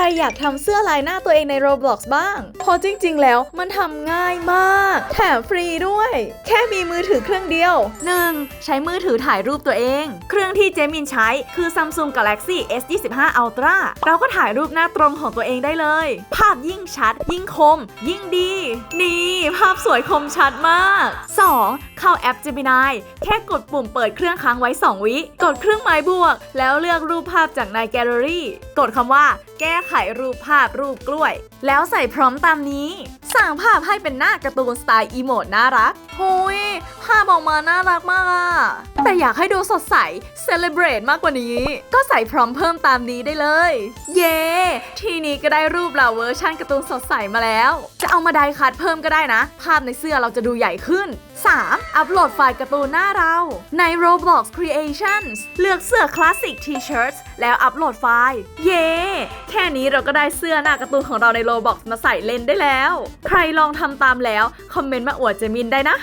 รอยากทำเสื้อลายหน้าตัวเองใน Roblox บ้างเพราะจริง ๆ แล้วมันทำง่ายมาก แถมฟรีด้วย แค่มีมือถือเครื่องเดียว 1. ใช้มือถือถ่ายรูปตัวเอง เครื่องที่เจมินใช้คือ Samsung Galaxy S25 Ultra เราก็ถ่ายรูปหน้าตรงของตัวเองได้เลย ภาพยิ่งชัด ยิ่งคม ยิ่งดี นี่ ภาพสวยคมชัดมาก 2. เข้าแอป Gemini แค่กดปุ่มเปิดเครื่องค้างไว้ 2 วิ กดเครื่องหมายบวก แล้วเลือกรูปภาพจากในแกลเลอรี่ กดคำว่า แก้ไขรูปภาพรูปกล้วย แล้วใส่พร้อมตามนี้ สั่งภาพให้เป็นหน้าการ์ตูนสไตล์อีโมดน่ารักหุยภาพออกมาน่ารักมากอะแต่อยากให้ดูสดใสเซเลบรตมากกว่านี้ ก็ใส่พร้อมเพิ่มตามนี้ได้เลย เย้ ทีนี้ก็ได้รูปเราเวอร์ชันการ์ตูนสดใสมาแล้ว จะเอามาไดคัดเพิ่มก็ได้นะ ภาพในเสื้อเราจะดูใหญ่ขึ้น 3. อัปโหลดไฟล์การ์ตูนหน้าเรา ใน Roblox Creations เลือกเสื้อคลาสสิก T-shirts แล้วอัปโหลดไฟล์ เย้ แค่นี้เราก็ได้เสื้อหน้าการ์ตูนของเราใน Roblox มาใส่เล่นได้แล้ว ใครลองทำตามแล้ว คอมเมนต์มาอวดเจมินได้นะ